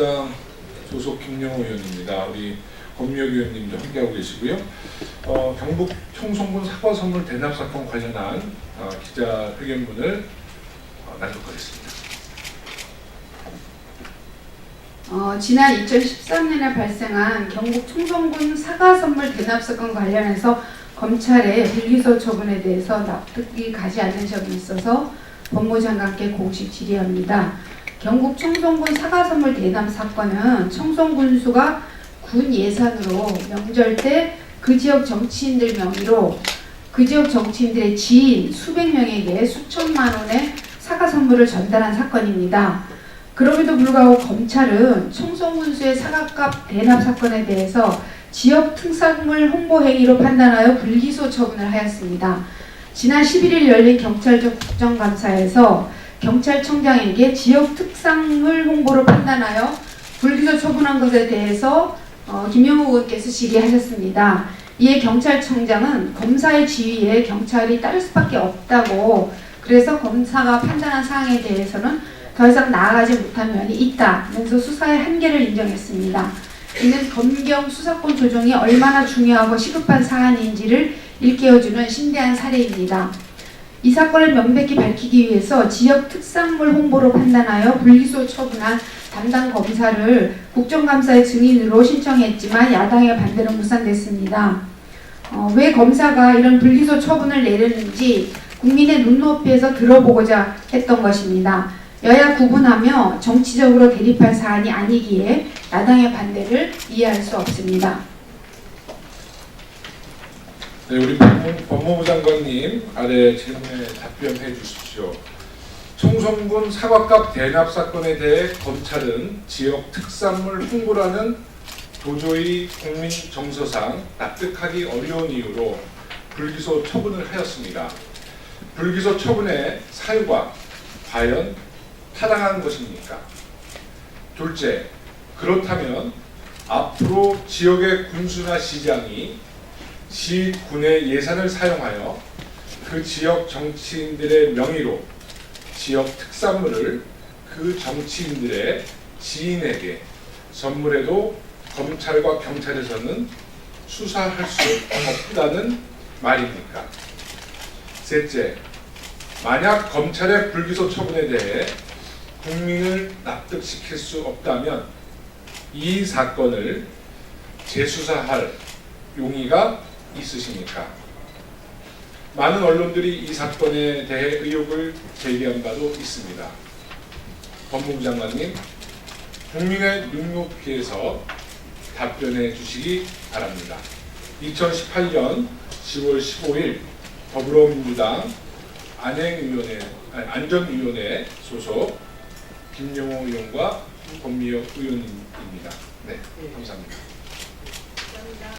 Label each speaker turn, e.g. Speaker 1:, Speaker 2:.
Speaker 1: 더불어민주당 소속 김영호 의원입니다. 우리 권미혁 의원님도 함께하고 계시고요. 어, 경북 청송군 사과 선물 대납 사건 관련한 어, 기자 회견문을 어, 낭독하겠습니다.
Speaker 2: 어, 지난 2013년에 발생한 경북 충성군 사과 선물 대납 사건 관련해서 검찰의 불기소 처분에 대해서 납득이 가지 않는 점이 있어서 법무장관께 공식 질의합니다. 경북 청송군 사과 선물 대납 사건은 청송군수가 군 예산으로 명절 때 그 지역 정치인들 명의로 그 지역 정치인들의 지인 수백 명에게 수천만 원의 사과 선물을 전달한 사건입니다. 그럼에도 불구하고 검찰은 청송군수의 사과값 대납 사건에 대해서 지역 특산물 홍보 행위로 판단하여 불기소 처분을 하였습니다. 지난 11일 열린 경찰적 국정감사에서 경찰청장에게 지역 특산물 홍보로 판단하여 불기소 처분한 것에 대해서 어, 김영호 의원께서 질의하셨습니다. 이에 경찰청장은 검사의 지휘에 경찰이 따를 수밖에 없다고 그래서 검사가 판단한 사항에 대해서는 더 이상 나아가지 못한 면이 있다면서 수사의 한계를 인정했습니다. 이는 검경 수사권 조정이 얼마나 중요하고 시급한 사안인지를 일깨워주는 심대한 사례입니다. 이 사건을 명백히 밝히기 위해서 지역 특산물 홍보로 판단하여 불기소 처분한 담당 검사를 국정감사의 증인으로 신청했지만 야당의 반대로 무산됐습니다. 어, 왜 검사가 이런 불기소 처분을 내렸는지 국민의 눈높이에서 들어보고자 했던 것입니다. 여야 구분하며 정치적으로 대립할 사안이 아니기에 야당의 반대를 이해할 수 없습니다.
Speaker 1: 네, 우리 법무, 법무 부 장관님 아래 질문에 답변해 주십시오. 청송군 사과값 대납 사건에 대해 검찰은 지역 특산물 홍보라는 도저히 국민 정서상 납득하기 어려운 이유로 불기소 처분을 하였습니다. 불기소 처분의 사유가 과연 타당한 것입니까? 둘째, 그렇다면 앞으로 지역의 군수나 시장이 시 군의 예산을 사용하여 그 지역 정치인들의 명의로 지역 특산물을 그 정치인들의 지인에게 선물해도 검찰과 경찰에서는 수사할 수 없다는 말입니까? 셋째, 만약 검찰의 불기소 처분에 대해 국민을 납득시킬 수 없다면 이 사건을 재수사할 용의가 있으십니까? 많은 언론들이 이 사건에 대해 의혹을 제기한 바도 있습니다. 법무부 장관님, 국민의 눈높이에서 답변해 주시기 바랍니다. 2018년 10월 15일 더불어민주당 안행위원회, 아니, 안전위원회 소속 김영호 의원과 권미혁 의원입니다. 네, 감사합니다.